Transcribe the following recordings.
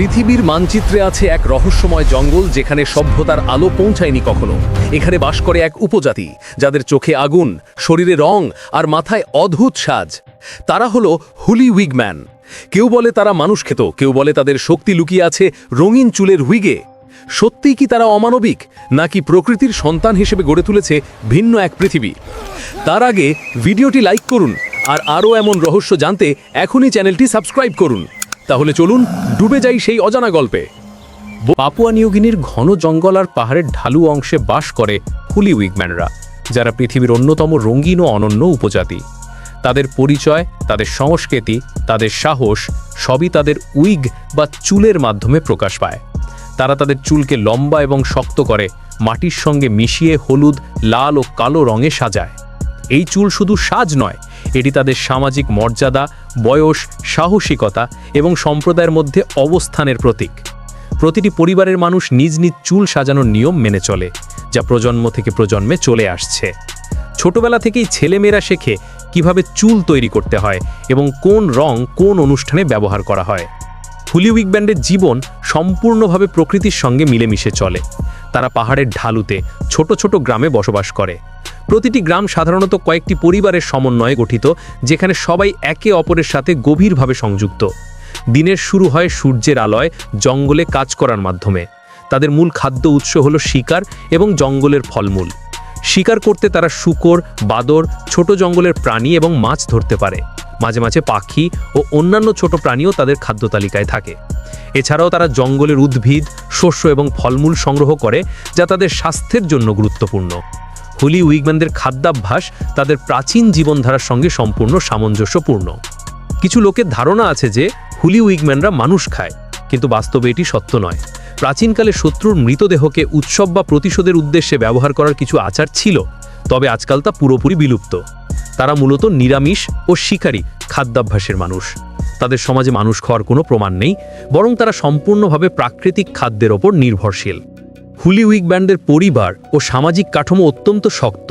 পৃথিবীর মানচিত্রে আছে এক রহস্যময় জঙ্গল যেখানে সভ্যতার আলো পৌঁছায়নি কখনো। এখানে বাস করে এক উপজাতি, যাদের চোখে আগুন, শরীরে রং আর মাথায় অদ্ভুত সাজ। তারা হলো হুলি উইগম্যান। কেউ বলে তারা মানুষ খেত কেউ বলে তাদের শক্তি লুকিয়ে আছে রঙিন চুলের হুইগে। সত্যিই কি তারা অমানবিক, নাকি প্রকৃতির সন্তান হিসেবে গড়ে তুলেছে ভিন্ন এক পৃথিবী? তার আগে ভিডিওটি লাইক করুন, আর আরও এমন রহস্য জানতে এখনই চ্যানেলটি সাবস্ক্রাইব করুন। তাহলে চলুন ডুবে যাই সেই অজানা গল্পে। পাপুয়া নিউগিনির ঘন জঙ্গল আর পাহাড়ের ঢালু অংশে বাস করে হুলি উইগম্যানরা, যারা পৃথিবীর অন্যতম রঙিন ও অনন্য উপজাতি। তাদের পরিচয়, তাদের সংস্কৃতি, তাদের সাহস, সবই তাদের উইগ বা চুলের মাধ্যমে প্রকাশ পায়। তারা তাদের চুলকে লম্বা এবং শক্ত করে মাটির সঙ্গে মিশিয়ে হলুদ, লাল ও কালো রঙে সাজায়। এই চুল শুধু সাজ নয় এটি তাদের সামাজিক মর্যাদা, বয়স, সাহসিকতা এবং সম্প্রদায়ের মধ্যে অবস্থানের প্রতীক। প্রতিটি পরিবারের মানুষ নিজ নিজ চুল সাজানোর নিয়ম মেনে চলে, যা প্রজন্ম থেকে প্রজন্মে চলে আসছে। ছোটবেলা থেকেই ছেলেমেয়েরা শেখে কীভাবে চুল তৈরি করতে হয় এবং কোন রং কোন অনুষ্ঠানে ব্যবহার করা হয়। হুলি উইক ব্যান্ডের জীবন সম্পূর্ণভাবে প্রকৃতির সঙ্গে মিলেমিশে চলে। তারা পাহাড়ের ঢালুতে ছোট ছোট গ্রামে বসবাস করে। প্রতিটি গ্রাম সাধারণত কয়েকটি পরিবারের সমন্বয়ে গঠিত, যেখানে সবাই একে অপরের সাথে গভীরভাবে সংযুক্ত। দিনের শুরু হয় সূর্যের আলয়, জঙ্গলে কাজ করার মাধ্যমে। তাদের মূল খাদ্য উৎস হল শিকার এবং জঙ্গলের ফলমূল। শিকার করতে তারা শুকর, বাদর, ছোট জঙ্গলের প্রাণী এবং মাছ ধরতে পারে। মাঝে মাঝে পাখি ও অন্যান্য ছোট প্রাণীও তাদের খাদ্য তালিকায় থাকে। এছাড়াও তারা জঙ্গলের উদ্ভিদ, শস্য এবং ফলমূল সংগ্রহ করে, যা তাদের স্বাস্থ্যের জন্য গুরুত্বপূর্ণ। হুলি উইগম্যানদের খাদ্যাভ্যাস তাদের প্রাচীন জীবনধারার সঙ্গে সম্পূর্ণ সামঞ্জস্যপূর্ণ। কিছু লোকের ধারণা আছে যে, হুলি উইগম্যানরা মানুষ খায়, কিন্তু বাস্তবে এটি সত্য নয়। প্রাচীনকালে শত্রুর মৃতদেহকে উৎসব বা প্রতিশোধের উদ্দেশ্যে ব্যবহার করার কিছু আচার ছিল, তবে আজকাল তা পুরোপুরি বিলুপ্ত। তারা মূলত নিরামিষ ও শিকারী খাদ্যাভ্যাসের মানুষ। তাদের সমাজে মানুষ খাওয়ার কোনো প্রমাণ নেই, বরং তারা সম্পূর্ণভাবে প্রাকৃতিক খাদ্যের ওপর নির্ভরশীল। হুলি উইক ব্যান্ডের পরিবার ও সামাজিক কাঠামো অত্যন্ত শক্ত।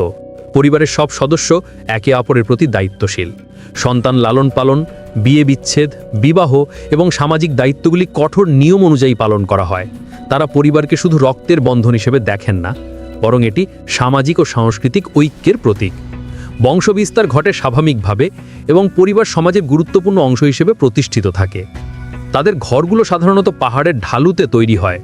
পরিবারের সব সদস্য একে অপরের প্রতি দায়িত্বশীল। সন্তান লালন পালন, বিয়ে বিচ্ছেদ, বিবাহ এবং সামাজিক দায়িত্বগুলি কঠোর নিয়ম অনুযায়ী পালন করা হয়। তারা পরিবারকে শুধু রক্তের বন্ধন হিসেবে দেখেন না, বরং এটি সামাজিক ও সাংস্কৃতিক ঐক্যের প্রতীক। বংশবিস্তার ঘটে স্বাভাবিকভাবে এবং পরিবার সমাজের গুরুত্বপূর্ণ অংশ হিসেবে প্রতিষ্ঠিত থাকে। তাদের ঘরগুলো সাধারণত পাহাড়ের ঢালুতে তৈরি হয়।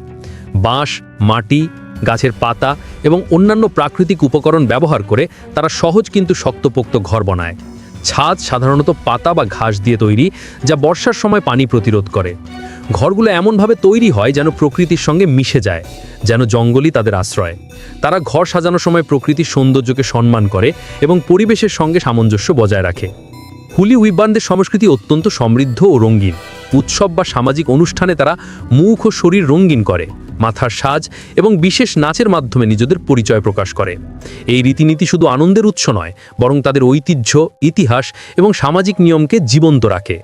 বাঁশ, মাটি, গাছের পাতা এবং অন্যান্য প্রাকৃতিক উপকরণ ব্যবহার করে তারা সহজ কিন্তু শক্তপোক্ত ঘর বানায়। ছাদ সাধারণত পাতা বা ঘাস দিয়ে তৈরি, যা বর্ষার সময় পানি প্রতিরোধ করে। ঘরগুলো এমনভাবে তৈরি হয় যেন প্রকৃতির সঙ্গে মিশে যায়, যেন জঙ্গলই তাদের আশ্রয়। তারা ঘর সাজানোর সময় প্রকৃতির সৌন্দর্যকে সম্মান করে এবং পরিবেশের সঙ্গে সামঞ্জস্য বজায় রাখে। হুলি উইবানদের সংস্কৃতি অত্যন্ত সমৃদ্ধ ও রঙিন। উৎসব বা সামাজিক অনুষ্ঠানে তারা মুখ ও শরীর রঙিন করে। মাথার সাজ এবং বিশেষ নাচের মাধ্যমে নিজেদের পরিচয় প্রকাশ করে। এই রীতিনীতি শুধু আনন্দের উৎস নয়, বরং তাদের ঐতিহ্য, ইতিহাস এবং সামাজিক নিয়মকে জীবন্ত রাখে।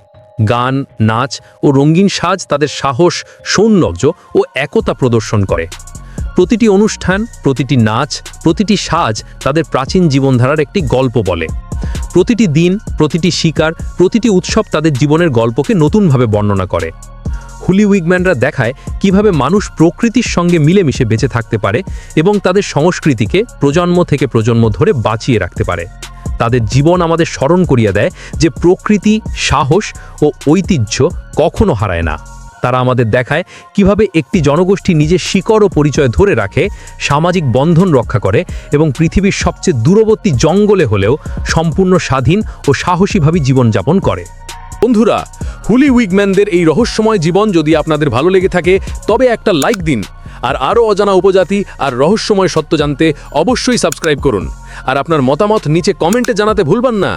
গান, নাচ ও রঙিন সাজ তাদের সাহস, সৌন্দর্য ও একতা প্রদর্শন করে। প্রতিটি অনুষ্ঠান, প্রতিটি নাচ, প্রতিটি সাজ তাদের প্রাচীন জীবনধারার একটি গল্প বলে। প্রতিটি দিন, প্রতিটি শিকার, প্রতিটি উৎসব তাদের জীবনের গল্পকে নতুনভাবে বর্ণনা করে। হুলি উইগম্যানরা দেখায় কীভাবে মানুষ প্রকৃতির সঙ্গে মিলেমিশে বেঁচে থাকতে পারে এবং তাদের সংস্কৃতিকে প্রজন্ম থেকে প্রজন্ম ধরে বাঁচিয়ে রাখতে পারে। তাদের জীবন আমাদের স্মরণ করিয়ে দেয় যে প্রকৃতি, সাহস ও ঐতিহ্য কখনো হারায় না। তারা আমাদের দেখায় কীভাবে একটি জনগোষ্ঠী নিজের শিকড় ও পরিচয় ধরে রাখে, সামাজিক বন্ধন রক্ষা করে এবং পৃথিবীর সবচেয়ে দূরবর্তী জঙ্গলে হলেও সম্পূর্ণ স্বাধীন ও সাহসীভাবে জীবনযাপন করে। বন্ধুরা হুলি উইগম্যানদের এই রহস্যময় জীবন যদি আপনাদের ভালো লেগে থাকে, তবে একটা লাইক দিন। আর আরও অজানা উপজাতি আর রহস্যময় সত্য জানতে অবশ্যই সাবস্ক্রাইব করুন। আর আপনার মতামত নিচে কমেন্টে জানাতে ভুলবেন না।